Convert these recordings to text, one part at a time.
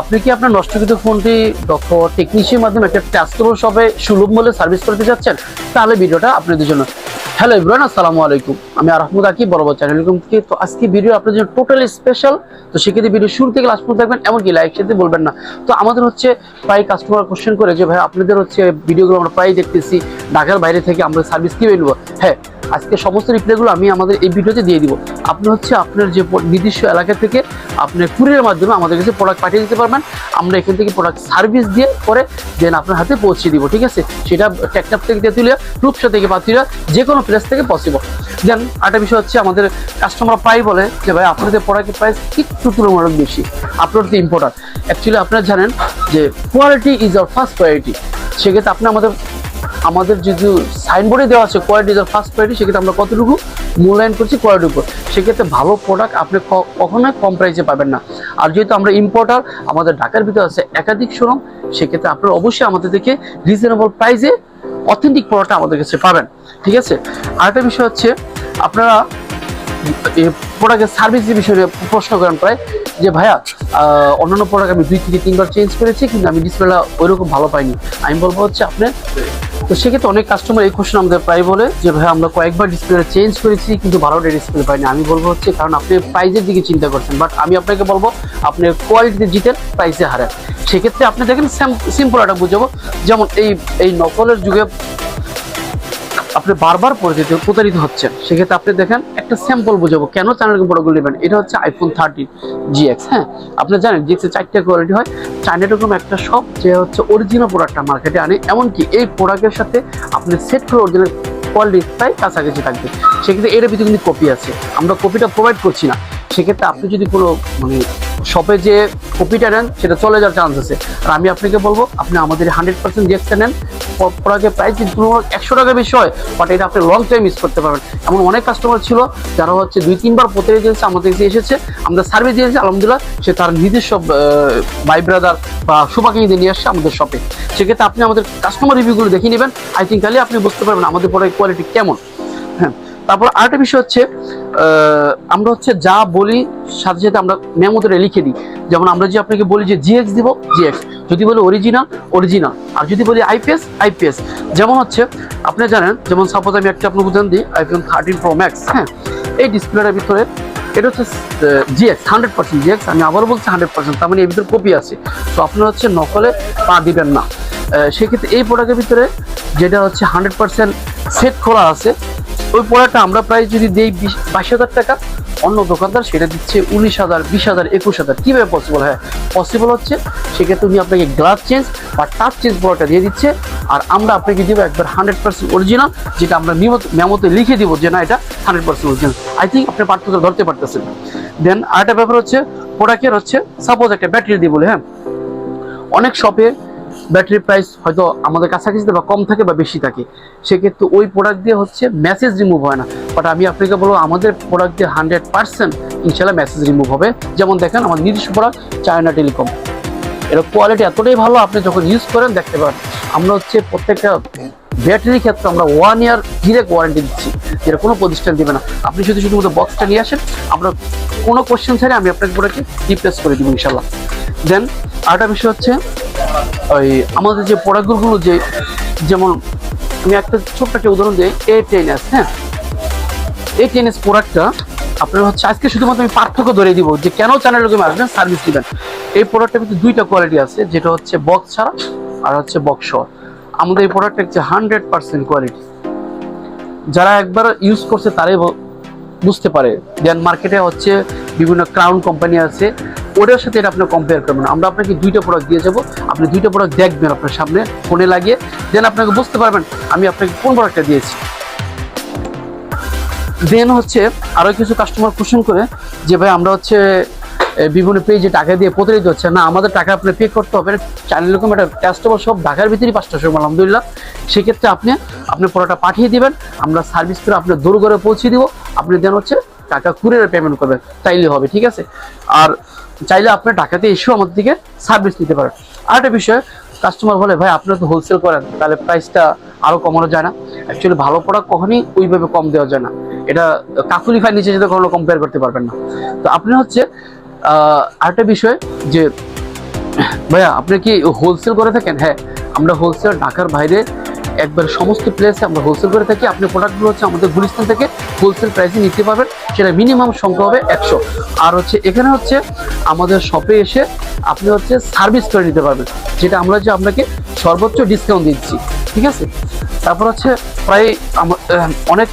আপনি কি আপনার নষ্টকৃত ফোনটি দক্ষ টেকনিশিয়ানের মাধ্যমে একটা ট্রাস্টেবল শপে সুলভ মূল্যে সার্ভিস করতে চাচ্ছেন? তাহলে ভিডিওটা আপনাদের জন্য হ্যালো ইব্রান আসসালামু আলাইকুম। আমি আহমদ আকি বরাবর চ্যানেল থেকে। তো আজকে ভিডিও আপনাদের জন্য টোটালি স্পেশাল তো সেক্ষেত্রে ভিডিও শুরু থেকে লাস্ট পর্যন্ত দেখবেন, এমনকি লাইক সাথে বলবেন না। তো আমাদের হচ্ছে প্রায় কাস্টমার কোশ্চেন করে যে, ভাই, আপনাদের হচ্ছে ভিডিওগুলো আমরা প্রায় দেখতেছি। ঢাকার বাইরে থেকে আমরা সার্ভিস কীভাবে নেব? হ্যাঁ আজকে সমস্ত রিপ্লাইগুলো আমি আমাদের এই ভিডিওতে দিয়ে দিব। আপনি হচ্ছে আপনার যে নির্দিষ্ট এলাকা থেকে আপনি কুরিয়ার মাধ্যমে আমাদের কাছে প্রোডাক্ট পাঠিয়ে দিতে পারবেন। আমরা এখান থেকে প্রোডাক্ট সার্ভিস দিয়ে পরে দেন আপনার হাতে পৌঁছে দিব, ঠিক আছে? সেটা টেকনাপ থেকে তেঁতুলিয়া রূপসা থেকে পাতুলিয়া যে কোনো প্লেস থেকে পসিবল দেন আরেকটা বিষয় হচ্ছে আমাদের কাস্টমার প্রায় বলে যে, ভাই আপনাদের প্রোডাক্টের প্রাইস একটু তুলনামূলক বেশি। আপনার তো ইম্পর্টেন্ট অ্যাকচুয়ালি আপনারা জানেন যে quality is our first priority সেক্ষেত্রে আপনি আমাদের আমাদের যদি সাইনবোর্ডে দেওয়া আছে কোয়ালিটি ইজ ফার্স্ট কোয়ালিটি সেক্ষেত্রে আমরা কতটুকু মূল্যায়ন করছি কোয়ালিটির উপর। সেক্ষেত্রে ভালো প্রোডাক্ট আপনি কখনোই কম প্রাইসে পাবেন না। আর যেহেতু আমরা ইম্পোর্টার আমাদের ঢাকার ভিতরে আছে একাধিক শোরুম সেক্ষেত্রে আপনারা অবশ্যই আমাদের থেকে রিজনেবল প্রাইসে অথেন্টিক প্রোডাক্ট আমাদের কাছে পাবেন। ঠিক আছে? আরেকটা বিষয় হচ্ছে, আপনারা প্রোডাক্টের সার্ভিসের বিষয়ে প্রশ্ন করেন প্রায়, যে ভাইয়া অন্যান্য প্রোডাক্ট আমি দুই থেকে তিনবার চেঞ্জ করেছি, কিন্তু আমি ডিসপ্লেটা ওইরকম ভালো পাইনি। আমি বলব হচ্ছে আপনার তো সেক্ষেত্রে অনেক কাস্টমার এই কোশ্চেন আমাদের প্রায় বলে যে ভাই আমরা কয়েকবার ডিসপ্লে চেঞ্জ করেছি, কিন্তু ভালোটা ডিসপ্লে পাইনি। আমি বলব হচ্ছে, কারণ আপনি প্রাইজের দিকে চিন্তা করছেন বাট আমি আপনাকে বলব, আপনি কোয়ালিটিতে জিতেন প্রাইসে হারেন। সেক্ষেত্রে আপনি দেখেন সিম্পল একটা বুঝাবো, যেমন এই এই নকলের যুগে আপনি বারবার পরিচিত প্রতারিত হচ্ছেন। সেক্ষেত্রে আপনি দেখেন, একটা স্যাম্পল বোঝাবো, কেন চ্যানেলকে বড়গুলো নেবেন? এটা হচ্ছে আইফোন থার্টি জিএক্স হ্যাঁ? আপনি জানেন জিএক্স এর চারটা কোয়ালিটি হয়। চাইনা এরকম একটা শপ যে হচ্ছে অরিজিনাল প্রোডাক্টটা মার্কেটে আনে। এমনকি এই প্রোডাক্টের সাথে আপনি সেট করে অরিজিনাল কোয়ালিটি প্রায় কাছাকাছি থাকবে। সেক্ষেত্রে এর ভিতরে কিন্তু কপি আছে। আমরা কপিটা প্রোভাইড করছি না। সেক্ষেত্রে আপনি যদি কোনো মানে শপে যে কপিটা নেন, সেটা চলে যাওয়ার চান্স আছে। আর আমি আপনাকে বলব, আপনি আমাদের হান্ড্রেড পার্সেন্ট জিএক্সটা নেন প্রোডাক্টের প্রাইস কিন্তু একশো টাকা বেশি হয় বাট এটা আপনি লং টাইম ইউজ করতে পারবেন। এমন অনেক কাস্টমার ছিল, যারা হচ্ছে দুই, তিনবার প্রতিনিধি এসেছে, আমাদের কাছে এসেছে, আমরা সার্ভিস দিয়েছি, আলহামদুলিল্লাহ, সে তার নিজস্ব ভাই ব্রাদার বা সুপাকে নিয়ে আসছে আমাদের শপে সেক্ষেত্রে আপনি আমাদের কাস্টমার রিভিউগুলো দেখে নেবেন। আই থিঙ্ক তাহলে আপনি বুঝতে পারবেন আমাদের প্রোডাক্ট কোয়ালিটি কেমন। হ্যাঁ। তারপর আরেকটা বিষয় হচ্ছে আমরা হচ্ছে যা বলি, সাথে সাথে আমরা মেমো ধরে লিখে দিই। যেমন আমরা যে আপনাকে বলি যে জিএক্স দিব, জিএক্স। যদি বলি অরিজিনাল অরিজিনাল। আর যদি বলি আইপিএস আইপিএস। যেমন হচ্ছে, আপনি জানেন, যেমন সাপোজ আমি একটা আপনাকে উদাহরণ দিই আইফোন থার্টিন প্রো ম্যাক্স হ্যাঁ? এই ডিসপ্লেটার ভিতরে, এটা হচ্ছে জিএক্স হান্ড্রেড পার্সেন্ট জিএক্স। আমি আবার বলছি হান্ড্রেড পার্সেন্ট তার মানে এর ভিতরে কপি আছে। তো আপনারা হচ্ছে নকলে পা দিবেন না। সেক্ষেত্রে এই প্রোডাক্টের ভিতরে, যেটা হচ্ছে হান্ড্রেড পার্সেন্ট সেট খোলা আছে ওই প্রোডাক্টটা আমরা প্রায় যদি দিই বাইশ হাজার টাকা, অন্য দোকানদার সেটা দিচ্ছে উনিশ হাজার, বিশ হাজার, একুশ হাজার। কীভাবে পসিবল হ্যাঁ? পসিবল হচ্ছে সেক্ষেত্রে উনি আপনাকে গ্লাস চেঞ্জ বা টাচ চেঞ্জ প্রোডাক্টটা দিয়ে দিচ্ছে আর আমরা আপনাকে দিব একবার হান্ড্রেড পার্সেন্ট অরিজিনাল যেটা আমরা মেমোতে লিখে দিব যে না, এটা hundred percent original I think আপনি পার্থক্য ধরতে পারতেছেন। দেন আরেকটা ব্যাপার হচ্ছে প্রোডাক্টের হচ্ছে সাপোজ একটা ব্যাটারি দিয়ে বলে হ্যাঁ? অনেক শপে ব্যাটারি প্রাইস হয়তো আমাদের কাছাকাছি বা কম থাকে বা বেশি থাকে। সেক্ষেত্রে ওই প্রোডাক্ট দিয়ে হচ্ছে মেসেজ রিমুভ হয় না। বাট আমি আপনাকে বলব, আমাদের প্রোডাক্ট দিয়ে হান্ড্রেড পার্সেন্ট ইনশাল্লাহ মেসেজ রিমুভ হবে। যেমন দেখেন, আমার নিজস্ব প্রোডাক্ট চায়না টেলিকম এর কোয়ালিটি এতটাই ভালো, আপনি যখন ইউজ করেন, দেখতে পারেন। আমরা হচ্ছে প্রত্যেকটা ব্যাটারির ক্ষেত্রে আমরা ওয়ান ইয়ার ডিরেক্ট ওয়ারেন্টি দিচ্ছি, যেটা কোনো প্রতিষ্ঠান দেবে না। আপনি শুধু শুধুমাত্র বক্সটা নিয়ে আসেন আমরা কোনো কোশ্চেন ছাড়া আমি আপনাকে প্রোডাক্টকে রিপ্লেস করে দিব ইনশাল্লাহ দেন আরেকটা বিষয় হচ্ছে, ওই আমাদের যে প্রোডাক্টগুলো যে, যেমন আমি একটা ছোট্ট একটা উদাহরণ দিই এ টেন এস হ্যাঁ? এ টেন এস প্রোডাক্টটা আপনার হচ্ছে আজকে শুধুমাত্র আমি পার্থক্য ধরে দিব, যে কেন চ্যানেল রকম আসবেন সার্ভিস দিবেন। এই প্রোডাক্টের ভিতরে দুইটা কোয়ালিটি আছে, যেটা হচ্ছে বক্স ছাড়া আর হচ্ছে বক্স আমাদের এই প্রোডাক্টটা হচ্ছে হান্ড্রেড পার্সেন্ট কোয়ালিটি যারা একবার ইউজ করছে তারাই বুঝতে পারে দেন মার্কেটে হচ্ছে বিভিন্ন ক্রাউন কোম্পানি আছে ওটার সাথে এটা আপনি কম্পেয়ার করবেন। আমরা আপনাকে দুইটা প্রোডাক্ট দিয়ে যাব। আপনি দুইটা প্রোডাক্ট দেখবেন আপনার সামনে ফোনে লাগিয়ে। দেন আপনাকে বুঝতে পারবেন আমি আপনাকে কোন প্রোডাক্টটা দিয়েছি। দেন হচ্ছে আরও কিছু কাস্টমার কোশ্চেন করে যে ভাই আমরা হচ্ছে বিভিন্ন পেজে টাকা দিয়ে প্রতারিত হচ্ছে। না, আমাদের টাকা আপনি পে করতে হবে। চ্যানেল এরকম একটা কাস্টমার সব ঢাকার ভিতরেই পাঁচটা সময় আলহামদুলিল্লাহ। সেক্ষেত্রে আপনি আপনি পড়াটা পাঠিয়ে দিবেন। আমরা সার্ভিস করে আপনার দূর করে পৌঁছে দিব। আপনি দেন হচ্ছে টাকা কুরিয়ারে পেমেন্ট করবেন। তাইলে হবে, ঠিক আছে? আর চাইলে আপনি টাকাতে এসেও আমাদের দিকে সার্ভিস নিতে পারেন। আর একটা বিষয় কাস্টমার বলে, ভাই আপনারা তো হোলসেল করেন, তাহলে প্রাইসটা আরও কমানো যায় না। অ্যাকচুয়ালি ভালো প্রোডাক্ট কখনই ওইভাবে কম দেওয়া যায় না। এটা কাকুলি ফাই নিচে যেতে কখনো কম্পেয়ার করতে পারবেন না। তো আপনি হচ্ছে আরেকটা বিষয় যে, ভাইয়া, আপনি কি হোলসেল করে থাকেন? হ্যাঁ আমরা হোলসেল ঢাকার বাইরে একবার সমস্ত প্লেসে আমরা হোলসেল করে থাকি। আপনি প্রোডাক্টগুলো হচ্ছে আমাদের গুলিস্তান থেকে হোলসেল প্রাইসে নিতে পারবেন, সেটা মিনিমাম সংখ্যা হবে একশো। আর হচ্ছে, এখানে হচ্ছে আমাদের শপে এসে আপনি হচ্ছে সার্ভিস করে নিতে পারবেন, যেটা আমরা যে আপনাকে সর্বোচ্চ ডিসকাউন্ট দিচ্ছি, ঠিক আছে? তারপর হচ্ছে প্রায় অনেক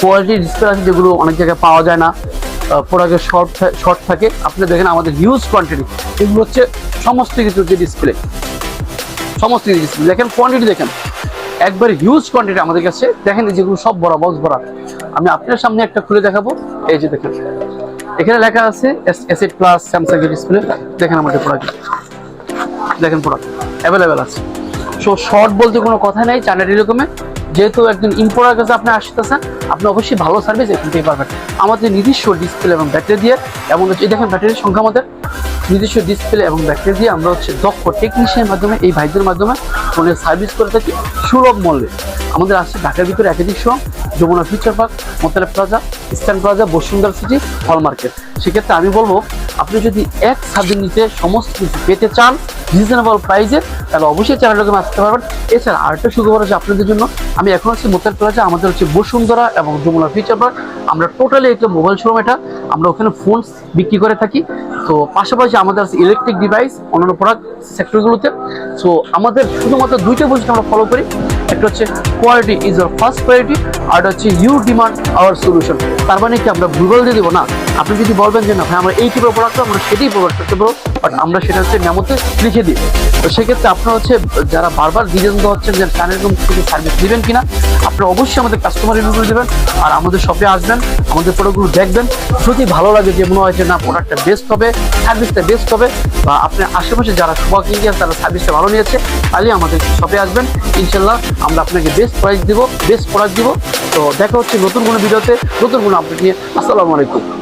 কোয়ালিটি ডিসপ্লে আছে যেগুলো অনেক জায়গায় পাওয়া যায় না। প্রোডাক্টের শর্ট শর্ট থাকে। আপনি দেখেন আমাদের হিউজ কোয়ান্টিটি এগুলো হচ্ছে সমস্ত কিছু যে ডিসপ্লে সমস্ত কিছু ডিসপ্লে দেখেন কোয়ান্টিটি দেখেন। একবার হিউজ কোয়ান্টিটি আমাদের কাছে। দেখেন যেগুলো সব বড় বক্স ভরা আমি আপনার সামনে একটা খুলে দেখাবো। এই যে দেখেন। এখানে লেখা আছে S eight plus Samsung display দেখেন আমাদের প্রোডাক্ট দেখেন প্রোডাক্ট অ্যাভেলেবেল আছে। সো শর্ট বলতে কোনো কথা নেই। চায়না টেলিকমে যেহেতু একজন ইম্পোর্টার কাছে আপনি আসতেছেন, আপনি অবশ্যই ভালো সার্ভিস এখান থেকে পাবেন। আমাদের নিজস্ব ডিসপ্লে এবং ব্যাটারি দিয়ে এমন হচ্ছে দেখেন ব্যাটারির সংখ্যা আমাদের। নিজস্ব ডিসপ্লে এবং ব্যাটারি দিয়ে আমরা হচ্ছে দক্ষ টেকনিশিয়ানের মাধ্যমে, এই ভাইদের মাধ্যমে ফোনের সার্ভিস করে থাকি সুলভ মূল্যে। আমাদের আসছে ঢাকার ভিতরে একাধিক show Jamuna future park মোতালে plaza eastern plaza Bashundhara city hall market সেক্ষেত্রে আমি বলব, আপনি যদি এক ছাদের নিচে সমস্ত কিছু পেতে চান রিজনেবল প্রাইসে তাহলে অবশ্যই চ্যানেলটাকে আসতে পারবেন। এছাড়া আরেকটা সুখবর আছে আপনাদের জন্য, আমি এখন হচ্ছে মোতাল প্লাজা আমাদের হচ্ছে বসুন্ধরা এবং যমুনা ফিচার পার্ক আমরা টোটালি একটা মোবাইল শোরুম এটা, আমরা ওখানে ফোন বিক্রি করে থাকি। তো পাশাপাশি আমাদের আছে ইলেকট্রিক ডিভাইস অন্যান্য প্রোডাক্ট সেক্টরগুলোতে সো আমাদের শুধুমাত্র দুইটা বৈশিষ্ট্য আমরা ফলো করি। একটা হচ্ছে quality is R first priority আর হচ্ছে ইউ ডিমান্ড আওয়ার সলিউশন তার মানে কি আমরা ভুলভাল দিয়ে দেবো না? আপনি যদি বলবেন যে না ভাই, আমরা এই টাইপের প্রোডাক্ট আমরা সেটাই প্রোভাইড করতে পারব। বাট আমরা সেটা হচ্ছে মেমোতে লিখে দিই। তো সেক্ষেত্রে আপনারা হচ্ছে যারা বারবার দ্বিধান্ত হচ্ছেন যে চ্যানেল থেকে সার্ভিস দিবেন কিনা, আপনারা অবশ্যই আমাদের কাস্টমার রিভিউগুলো দেবেন আর আমাদের শপে আসবেন, আমাদের প্রোডাক্টগুলো দেখবেন। যদি ভালো লাগে যে মনে হয় যে না প্রোডাক্টটা বেস্ট হবে সার্ভিসটা বেস্ট হবে। বা আপনার আশেপাশে যারা সুবাক ইন্ডিয়ান তারা সার্ভিসটা ভালো নিয়েছে তাহলে আমাদের শপে আসবেন। ইনশাল্লাহ আমরা আপনাকে বেস্ট প্রাইস দিব বেস্ট প্রোডাক্ট দিব। তো দেখা হচ্ছে নতুন কোনো ভিডিওতে নতুন কোনো আপডেট নিয়ে। আসসালামু আলাইকুম।